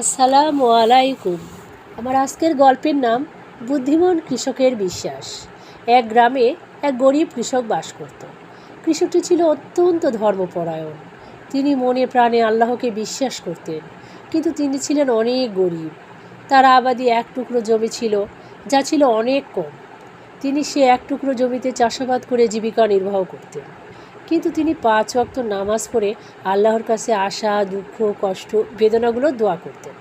আসসালামু আলাইকুম। আমার আজকের গল্পের নাম, বুদ্ধিমান কৃষকের বিশ্বাস। এক গ্রামে এক গরিব কৃষক বাস করত। কৃষকটি ছিল অত্যন্ত ধর্মপরায়ণ। তিনি মনে প্রাণে আল্লাহকে বিশ্বাস করতেন, কিন্তু তিনি ছিলেন অনেক গরিব। তার আবাদি এক টুকরো জমি ছিল, যা ছিল অনেক কম। তিনি সে এক টুকরো জমিতে চাষাবাদ করে জীবিকা নির্বাহ করতেন। কিন্তু তিনি পাঁচ ওয়াক্ত নামাজ পড়ে আল্লাহর কাছে আশা, দুঃখ, কষ্ট, বেদনাগুলো দোয়া করতেন।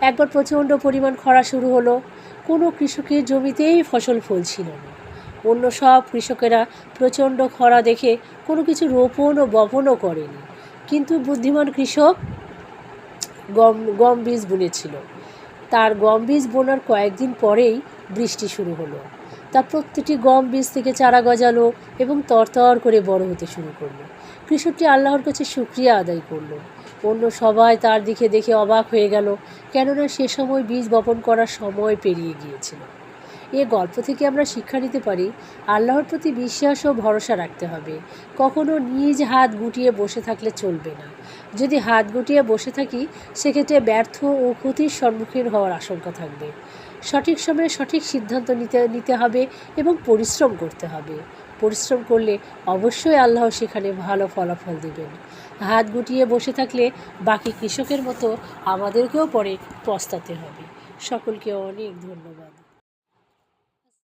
একবার প্রচণ্ড পরিমাণ খরা শুরু হলো। কোনো কৃষকের জমিতেই ফসল ফলছিল না। অন্য সব কৃষকেরা প্রচণ্ড খরা দেখে কোনো কিছু রোপণ ও বপনও করেনি। কিন্তু বুদ্ধিমান কৃষক গম গম বীজ বুনেছিল। তার গম বীজ বোনার কয়েকদিন পরেই বৃষ্টি শুরু হলো। তার প্রত্যেকটি গম বীজ থেকে চারা গজালো এবং তরতর করে বড় হতে শুরু করল। কৃষকটি আল্লাহর কাছে শুক্রিয়া আদায় করল। অন্য সবাই তার দিকে দেখে অবাক হয়ে গেল, কেননা সে সময় বীজ বপন করার সময় পেরিয়ে গিয়েছিল। এ গল্প থেকে আমরা শিক্ষা নিতে পারি, আল্লাহর প্রতি বিশ্বাস ও ভরসা রাখতে হবে। কখনো নিজ হাত গুটিয়ে বসে থাকলে চলবে না। যদি হাত গুটিয়ে বসে থাকি, সেক্ষেত্রে ব্যর্থ ও ক্ষতির সম্মুখীন হওয়ার আশঙ্কা থাকবে। সঠিক সময়ে সঠিক সিদ্ধান্ত নিতে নিতে হবে এবং পরিশ্রম করতে হবে। পরিশ্রম করলে অবশ্যই আল্লাহ সেখানে ভালো ফলাফল দেবেন। হাত গুটিয়ে বসে থাকলে বাকি কৃষকের মতো আমাদেরকেও পরে পস্তাতে হবে। সকলকে অনেক ধন্যবাদ।